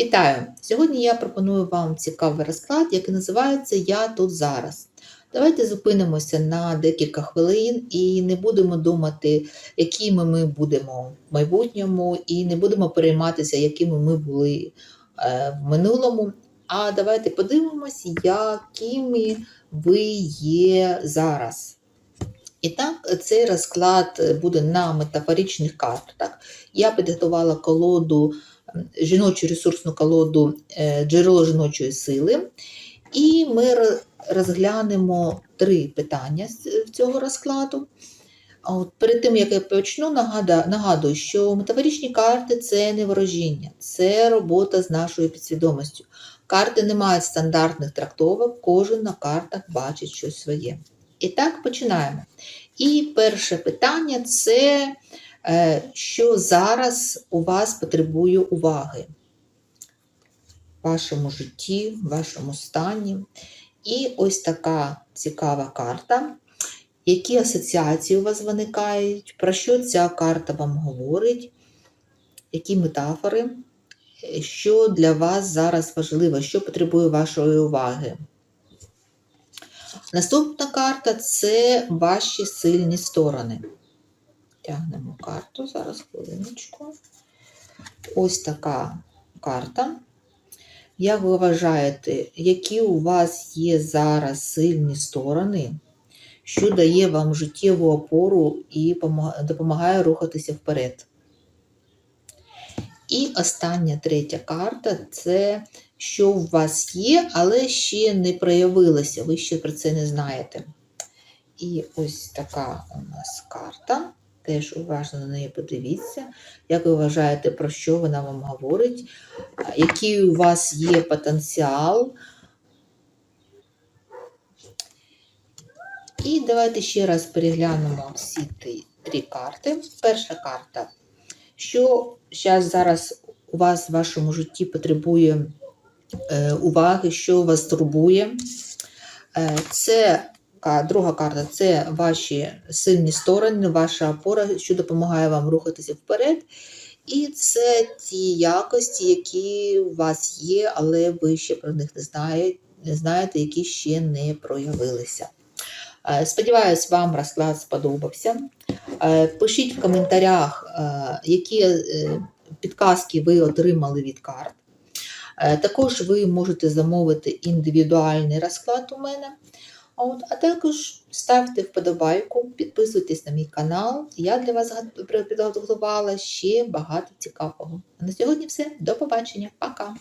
Вітаю! Сьогодні я пропоную вам цікавий розклад, який називається Я тут зараз. Давайте зупинимося на декілька хвилин і не будемо думати, якими ми будемо в майбутньому, і не будемо перейматися, якими ми були е, в минулому. А давайте подивимось, якими ви є зараз. І так, цей розклад буде на метафоричних картах. Я підготувала колоду жіночу ресурсну колоду е, джерело жіночої сили. І ми розглянемо три питання з цього розкладу. От Перед тим, як я почну, нагадую, що метафоричні карти це не ворожіння, це робота з нашою підсвідомістю. Карти не мають стандартних трактовок, кожен на картах бачить щось своє. І так, починаємо. І перше питання це що зараз у вас потребує уваги в вашому житті, в вашому стані. І ось така цікава карта. Які асоціації у вас виникають, про що ця карта вам говорить, які метафори, що для вас зараз важливо, що потребує вашої уваги? Наступна карта це ваші сильні сторони. Тягнемо карту, зараз хвилиночку. Ось така карта. Як ви вважаєте, які у вас є зараз сильні сторони, що дає вам життєву опору і допомагає рухатися вперед? І остання третя карта це що у вас є, але ще не проявилося, ви ще про це не знаєте. І ось така у нас карта. Теж уважно на неї подивіться, як ви вважаєте, про що вона вам говорить, який у вас є потенціал. І давайте ще раз переглянемо всі три карти. Перша карта, що зараз зараз у вас в вашому житті потребує е, уваги, що вас турбує. Е, це Друга карта це ваші сильні сторони, ваша опора, що допомагає вам рухатися вперед. І це ті якості, які у вас є, але ви ще про них не знаєте, не знаєте які ще не проявилися. Е, сподіваюсь, вам розклад сподобався. Е, пишіть в коментарях, е, які підказки ви отримали від карт. Також ви можете замовити індивідуальний розклад у мене. От, А також ставте вподобайку, підписуйтесь на мій канал. Я для вас підготувала ще багато цікавого. А на сьогодні все. До побачення. Пока!